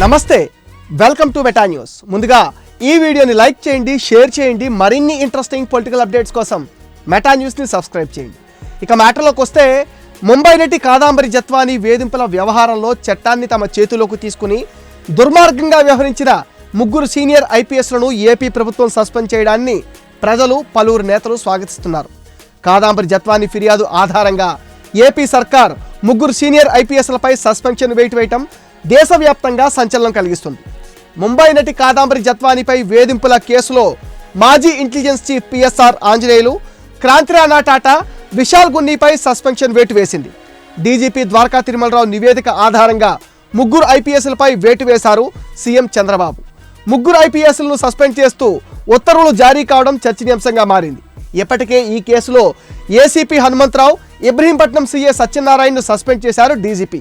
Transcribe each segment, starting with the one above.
నమస్తే welcome to meta news. ముందుగా ఈ వీడియోని లైక్ చేయండి షేర్ చేయండి మరిన్ని ఇంట్రెస్టింగ్ పొలిటికల్ అప్డేట్స్ కోసం మెటా న్యూస్ని సబ్స్క్రైబ్ చేయండి. ఇక మ్యాటర్లోకి వస్తే ముంబై నటి కాదాంబరి జత్వాని వేధింపుల వ్యవహారంలో చట్టాన్ని తమ చేతిలోకి తీసుకుని దుర్మార్గంగా వ్యవహరించిన ముగ్గురు సీనియర్ ఐపీఎస్లను ఏపీ ప్రభుత్వం సస్పెండ్ చేయడాన్ని ప్రజలు పలువురు నేతలు స్వాగతిస్తున్నారు. కాదాంబరి జత్వాని ఫిర్యాదు ఆధారంగా ఏపీ సర్కార్ ముగ్గురు సీనియర్ ఐపీఎస్లపై సస్పెన్షన్ వేటు వేయటం దేశవ్యాప్తంగా సంచలనం కలిగిస్తుంది. ముంబై నటి కాదాంబరి జత్వానిపై వేధింపుల కేసులో మాజీ intelligence chief PSR Anjaneyulu Kranti Rana Tata Vishal గున్నీపై suspension వేటు వేసింది డీజీపీ ద్వారకా తిరుమలరావు నివేదిక ఆధారంగా ముగ్గురు ఐపీఎస్లపై వేటు వేశారు సీఎం చంద్రబాబు. ముగ్గురు ఐపీఎస్లను సస్పెండ్ చేస్తూ ఉత్తర్వులు జారీ కావడం చర్చనీయాంశంగా మారింది. ఇప్పటికే ఈ కేసులో ఏసీపీ హనుమంతరావు ఇబ్రహీంపట్నం సీఏ సత్యనారాయణను సస్పెండ్ చేశారు డీజీపీ.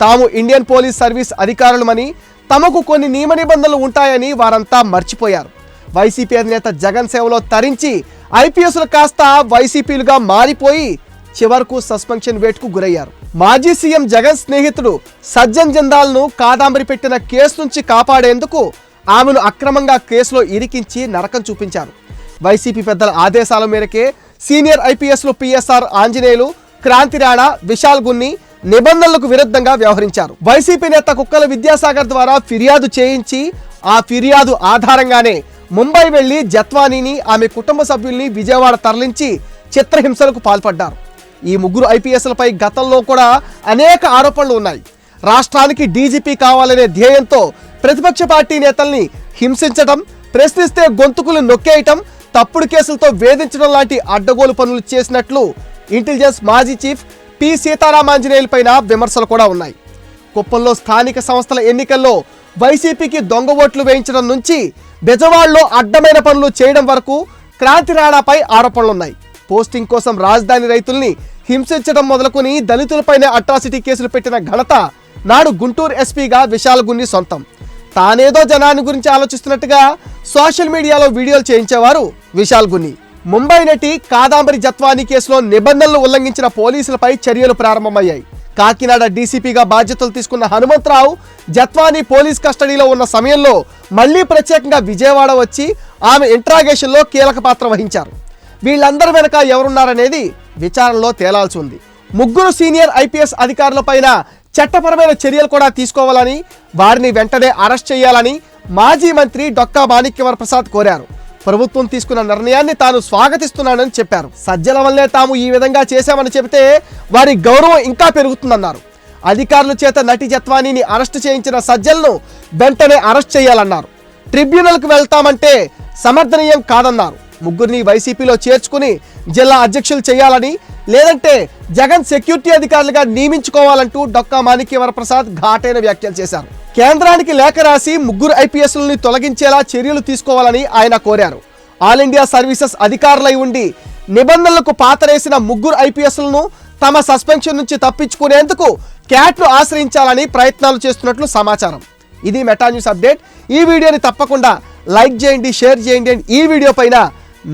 తాము ఇండియన్ పోలీస్ సర్వీస్ అధికారులమని తమకు కొన్ని నియమ నిబంధనలు ఉంటాయని వారంతా మర్చిపోయారు. వైసీపీ అధినేత జగన్ సేవలో తరించి ఐపీఎస్లు కాస్త వైసీపీలుగా మారిపోయి చివరకు సస్పెన్షన్ వేటుకు గురయ్యారు. మాజీ సీఎం జగన్ స్నేహితుడు సజ్జన్ జందాల్ను కాదాంబరి పెట్టిన కేసు నుంచి కాపాడేందుకు ఆమెను అక్రమంగా కేసులో ఇరికించి నరకం చూపించారు. వైసీపీ పెద్దల ఆదేశాల మేరకే సీనియర్ ఐపీఎస్లు పిఎస్ఆర్ ఆంజనేయులు క్రాంతి రాణా విశాల్ గున్ని నిబంధనలకు విరుద్ధంగా వ్యవహరించారు. వైసీపీ నేత కుక్కల విద్యాసాగర్ ద్వారా ఫిర్యాదు చేయించి ఆ ఫిర్యాదు ఆధారంగానే ముంబై వెళ్ళి జత్వానీని ఆమె కుటుంబ సభ్యుల్ని విజయవాడ తరలించి చిత్రహింసలకు పాల్పడ్డారు. ఈ ముగ్గురు ఐపీఎస్లపై గతంలో కూడా అనేక ఆరోపణలు ఉన్నాయి. రాష్ట్రానికి డీజీపీ కావాలనే ధ్యేయంతో ప్రతిపక్ష పార్టీ నేతల్ని హింసించడం ప్రశ్నిస్తే గొంతుకులు నొక్కేయటం తప్పుడు కేసులతో వేధించడం లాంటి అడ్డగోలు పనులు చేసినట్లు ఇంటెలిజెన్స్ మాజీ చీఫ్ పి. సీతారామాంజనేయుల పైన విమర్శలు కూడా ఉన్నాయి. కుప్పంలో స్థానిక సంస్థల ఎన్నికల్లో వైసీపీకి దొంగ ఓట్లు వేయించడం నుంచి బెజవాడలో అడ్డమైన పనులు చేయడం వరకు క్రాంతి రాణాపై ఆరోపణలున్నాయి. పోస్టింగ్ కోసం రాజధాని రైతుల్ని హింసించడం మొదలుకొని దళితులపైనే అట్రాసిటీ కేసులు పెట్టిన ఘనత నాడు గుంటూరు ఎస్పీగా విశాలగున్ని సొంతం. తానేదో జనాన్ని గురించి ఆలోచిస్తున్నట్టుగా సోషల్ మీడియాలో వీడియోలు చేయించేవారు విశాల్ గున్ని ముంబై నటి కాదాంబరి జత్వానీ కేసులో నిబంధనలు ఉల్లంఘించిన పోలీసులపై చర్యలు ప్రారంభమయ్యాయి. కాకినాడ డీసీపీగా బాధ్యతలు తీసుకున్న హనుమంతరావు జత్వానీ పోలీస్ కస్టడీలో ఉన్న సమయంలో మళ్ళీ ప్రత్యేకంగా విజయవాడ వచ్చి ఆమె ఇంట్రాగేషన్లో కీలక పాత్ర వహించారు. వీళ్ళందరి వెనక ఎవరున్నారనేది విచారణలో తేలాల్సి ఉంది. ముగ్గురు సీనియర్ ఐపీఎస్ అధికారులపైన చట్టపరమైన చర్యలు కూడా తీసుకోవాలని వారిని వెంటనే అరెస్ట్ చేయాలని మాజీ మంత్రి డొక్కా మాణిక్యవర ప్రసాద్ కోరారు. ప్రభుత్వం తీసుకున్న నిర్ణయాన్ని తాను స్వాగతిస్తున్నానని చెప్పారు. సజ్జల వల్లే తాము ఈ విధంగా చేశామని చెబితే వారి గౌరవం ఇంకా పెరుగుతుందన్నారు. అధికారుల చేత నటి జత్వానీని అరెస్ట్ చేయించిన సజ్జలను వెంటనే అరెస్ట్ చేయాలన్నారు. ట్రిబ్యునల్కు వెళ్తామంటే సమర్థనీయం కాదన్నారు. ముగ్గురిని వైసీపీలో చేర్చుకుని జిల్లా అధ్యక్షులు చేయాలని లేదంటే జగన్ సెక్యూరిటీ అధికారులుగా నియమించుకోవాలంటూ డొక్కా మాణిక్యవరప్రసాద్ ఘాటైన వ్యాఖ్యలు చేశారు. కేంద్రానికి లేఖ రాసి ముగ్గురు ఐపీఎస్లని తొలగించేలా చర్యలు తీసుకోవాలని ఆయన కోరారు. ఆల్ ఇండియా సర్వీసెస్ అధికారులై ఉండి నిబంధనలకు పాతరేసిన ముగ్గురు ఐపీఎస్లను తమ సస్పెన్షన్ నుంచి తప్పించుకునేందుకు క్యాట్ను ఆశ్రయించాలని ప్రయత్నాలు చేస్తున్నట్లు సమాచారం. ఇది మెటా న్యూస్ అప్డేట్. ఈ వీడియోని తప్పకుండా లైక్ చేయండి షేర్ చేయండి. అండ్ ఈ వీడియో పైన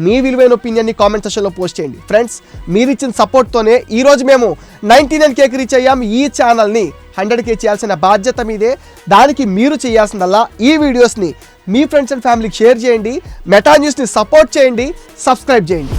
మీ విలువైన ఒపీనియన్ని కామెంట్ సెక్షన్లో పోస్ట్ చేయండి. ఫ్రెండ్స్ మీరు ఇచ్చిన సపోర్ట్తోనే ఈరోజు మేము నైంటీ నైన్ కేక్ రీచ్ అయ్యాం. ఈ ఛానల్ని హండ్రెడ్ కే చేయాల్సిన బాధ్యత మీదే. దానికి మీరు చేయాల్సిందల్లా ఈ వీడియోస్ని మీ ఫ్రెండ్స్ అండ్ ఫ్యామిలీకి షేర్ చేయండి. మెటా న్యూస్ని సపోర్ట్ చేయండి. సబ్స్క్రైబ్ చేయండి.